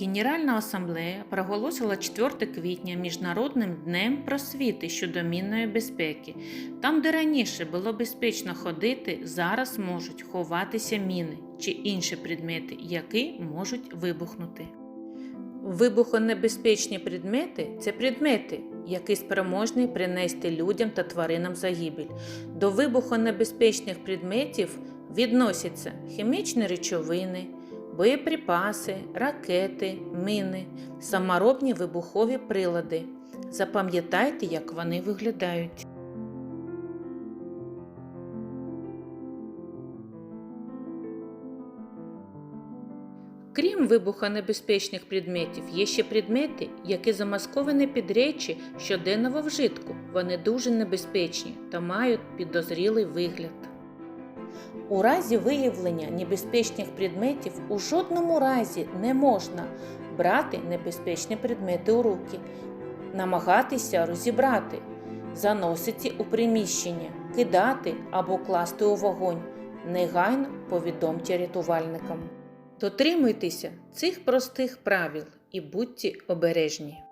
Генеральна асамблея проголосила 4 квітня Міжнародним днем просвіти щодо мінної безпеки. Там, де раніше було безпечно ходити, зараз можуть ховатися міни чи інші предмети, які можуть вибухнути. Вибухонебезпечні предмети це предмети, які спроможні принести людям та тваринам загибель. До вибухонебезпечних предметів відносяться хімічні речовини, боєприпаси, ракети, міни, саморобні вибухові прилади. Запам'ятайте, як вони виглядають. Крім вибухонебезпечних предметів, є ще предмети, які замасковані під речі щоденного вжитку. Вони дуже небезпечні та мають підозрілий вигляд. У разі виявлення небезпечних предметів у жодному разі не можна брати небезпечні предмети у руки, намагатися розібрати, заносити у приміщення, кидати або класти у вогонь. Негайно повідомте рятувальникам. Дотримуйтеся цих простих правил і будьте обережні.